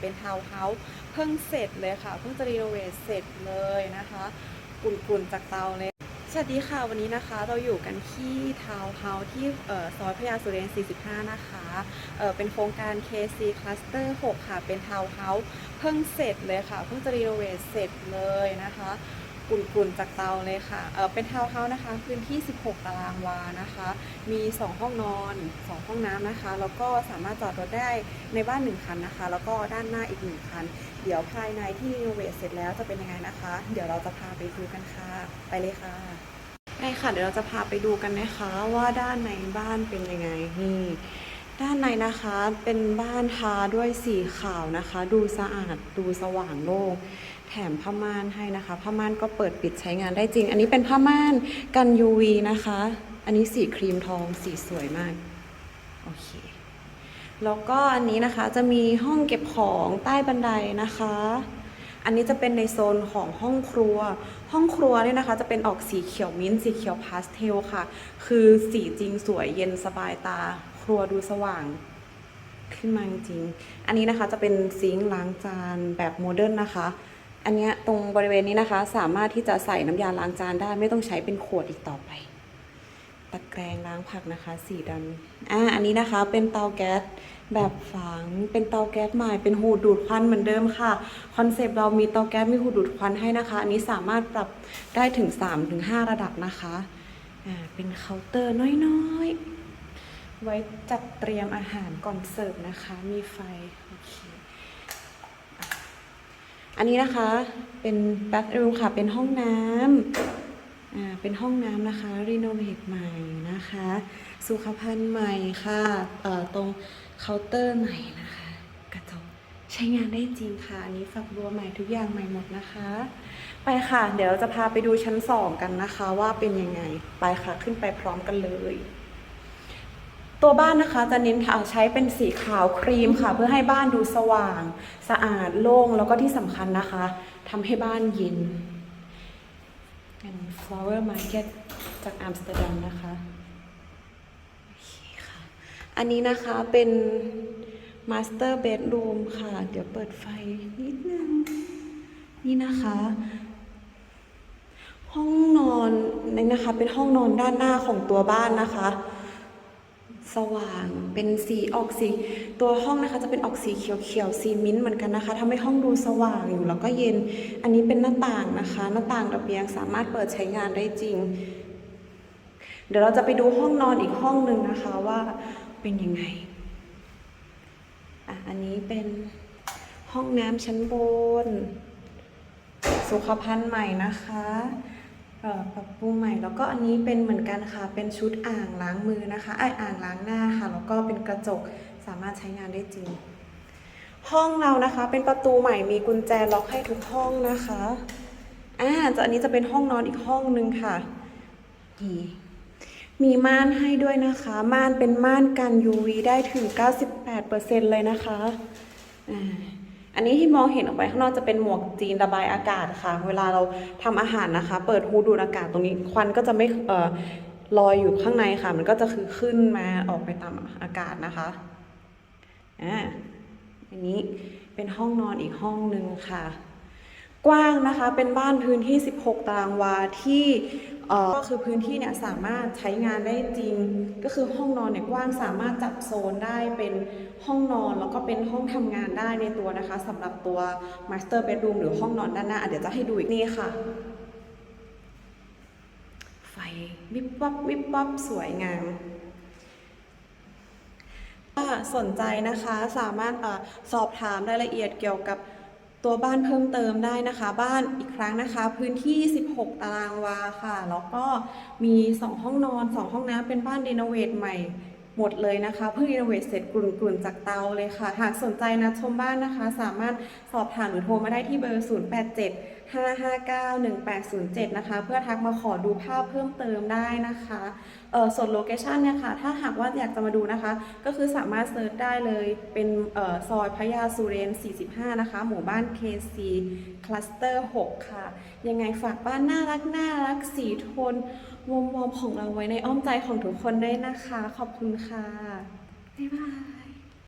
เป็นทาวน์เฮาส์เพิ่งเสร็จเลยค่ะ เพิ่งจะรีโนเวทเสร็จเลยนะคะกุ่นๆจากเตาเลยสวัสดีค่ะ วันนี้นะคะเราอยู่กันที่ทาวน์เฮาส์ที่ซอยพญาสุเรน 45 นะคะเเป็นโครงการ KC Cluster 6 ค่ะ เป็นทาวน์เฮาส์เพิ่งเสร็จเลยค่ะ เพิ่งจะรีโนเวทเสร็จเลยนะคะ กุ่นๆจากเตาเลยค่ะเออเป็นทาวน์เฮาส์นะคะ พื้นที่ 16 ตารางวานะคะ มี 2 ห้องนอน 2 ห้องน้ำนะคะ แล้วก็สามารถจอดรถได้ในบ้าน 1 คันนะคะ แล้วก็ด้านหน้าอีก 1 คัน เดี๋ยวภายในที่รีโนเวทเสร็จแล้วจะเป็นยังไงนะคะ เดี๋ยวเราจะพาไปดูกันค่ะ ไปเลยค่ะไปค่ะ เดี๋ยวเราจะพาไปดูกันนะคะ ว่าด้านในบ้านเป็นยังไงนี่ ด้านในนะคะเป็นบ้านทาด้วยสีขาวนะคะ ดูสะอาดดูสว่างโล่งแถมผ้าม่านให้นะคะผ้าม่านก็เปิดปิดใช้งานได้จริง อันนี้เป็นผ้าม่านกัน UV นะคะ อันนี้สีครีมทองสีสวยมากโอเคแล้วก็อันนี้นะคะจะมีห้องเก็บของใต้บันไดนะคะ อันนี้จะเป็นในโซนของห้องครัว ห้องครัวเนี่ยนะคะ จะเป็นออกสีเขียวมิ้นท์สีเขียวพาสเทลค่ะ คือสีจริงสวยเย็นสบายตา ครัวดูสว่างขึ้นมาจริงๆ อันนี้นะคะจะเป็นซิงค์ล้างจานแบบโมเดิร์นนะคะ อันนี้ตรงบริเวณนี้นะคะ สามารถที่จะใส่น้ำยาล้างจานได้ไม่ต้องใช้เป็นขวดอีกต่อไป ตะแกรงล้างผักนะคะ สีดำอ่าอันนี้นะคะเป็นเตาแก๊สแบบฝัง เป็นเตาแก๊สใหม่เป็นหูดูดควันเหมือนเดิมค่ะ คอนเซปต์เรามีเตาแก๊สมีหูดูดควันให้นะคะ อันนี้สามารถปรับได้ถึง 3-5 ระดับนะคะ อ่า เป็นเคาน์เตอร์น้อยๆ ไว้จัดเตรียมอาหารก่อนเสิร์ฟนะคะ มีไฟ โอเค อันนี้นะคะ เป็นแบทรูมค่ะ เป็นห้องน้ำอ่า เป็นห้องน้ำนะคะ รีโนเวทใหม่นะคะ สุขภัณฑ์ใหม่ค่ะ เอ่อ ตรงเคาน์เตอร์ใหม่นะคะ กระจกใช้งานได้จริงค่ะ อันนี้ฝักบัวใหม่ทุกอย่างใหม่หมดนะคะ ไปค่ะ เดี๋ยวจะพาไปดูชั้นสองกันนะคะ ว่าเป็นยังไง ไปค่ะ ขึ้นไปพร้อมกันเลย ตัวบ้านนะคะจะเน้นค่ะใช้เป็นสีขาวครีมค่ะ เพื่อให้บ้านดูสว่าง สะอาดโล่งแล้วก็ที่สำคัญนะคะทำให้บ้านเย็นเป็น flower market จากอัมสเตอร์ดัมนะคะโอเคค่ะอันนี้นะคะเป็น master bedroom ค่ะ เดี๋ยวเปิดไฟนิดนึง นี่นะคะ ห้องนอนนี่นะคะเป็นห้องนอนด้านหน้าของตัวบ้านนะคะ สว่างเป็นสีออกสีตัวห้องนะคะจะเป็นออกสีเขียวๆสีมิ้นท์เหมือนกันนะคะทำให้ห้องดูสว่างอยู่แล้วก็เย็น อันนี้เป็นหน้าต่างนะคะ หน้าต่างระเบียงสามารถเปิดใช้งานได้จริง เดี๋ยวเราจะไปดูห้องนอนอีกห้องหนึ่งนะคะว่าเป็นยังไงอะอันนี้เป็นห้องน้ำชั้นบน สุขภัณฑ์ใหม่นะคะ ปรับปรุงใหม่ แล้วก็อันนี้เป็นเหมือนกันค่ะ เป็นชุดอ่างล้างมือนะคะไออ่างล้างหน้าค่ะ แล้วก็เป็นกระจกสามารถใช้งานได้จริง ห้องเรานะคะ เป็นประตูใหม่มีกุญแจล็อกให้ทุกห้องนะคะอ่าจะอันนี้จะเป็นห้องนอนอีกห้องหนึ่งค่ะนี่มีม่านให้ด้วยนะคะ ม่านเป็นม่านกัน UV ได้ถึง 98%เลยนะคะอ่า อันนี้ที่มองเห็นออกไปข้างนอกจะเป็นหมวกจีนระบายอากาศค่ะ เวลาเราทำอาหารนะคะ เปิดฮูดดูดอากาศตรงนี้ควันก็จะไม่เอ่อลอยอยู่ข้างในค่ะ มันก็จะคือขึ้นมาออกไปตามอากาศนะคะอ่าอันนี้เป็นห้องนอนอีกห้องหนึ่งค่ะ กว้างนะคะเป็นบ้านพื้นที่ 16 ตารางวาที่ก็คือพื้นที่เนี่ยสามารถใช้งานได้จริง ก็คือห้องนอนเนี่ยกว้างสามารถจัดโซนได้เป็นห้องนอนแล้วก็เป็นห้องทำงานได้ในตัวนะคะสำหรับตัว master bedroom หรือห้องนอนด้านหน้าเดี๋ยวจะให้ดูอีกนี่ค่ะ ไฟวิบวับวิบวับสวยงามถ้าสนใจนะคะสามารถสอบถามรายละเอียดเกี่ยวกับ ตัวบ้านเพิ่มเติมได้นะคะ บ้านอีกครั้งนะคะ พื้นที่ 16 ตารางวาค่ะ แล้วก็มี 2 ห้องนอน 2 ห้องน้ำเป็นบ้านรีโนเวทใหม่หมดเลยนะคะเพิ่งรีโนเวทเสร็จกลุ่นๆ จากเตาเลยค่ะ หากสนใจนะชมบ้านนะคะ สามารถสอบถามหรือโทรมาได้ที่เบอร์ 087 559 1807 นะคะ เพื่อทักมาขอดูภาพเพิ่มเติมได้นะคะเออส่วนโลเคชันเนี่ยค่ะ ถ้าหากว่าอยากจะมาดูนะคะ ก็คือสามารถเซิร์ชได้เลยเป็นเออซอยพญาสุเรน 45 นะคะ หมู่บ้าน KC Cluster 6 ค่ะ ยังไงฝากบ้านน่ารักน่ารักสีโทนวอมๆของเราไว้ในอ้อมใจของทุกคนได้วยนะคะ ขอบคุณค่ะบ๊ายบาย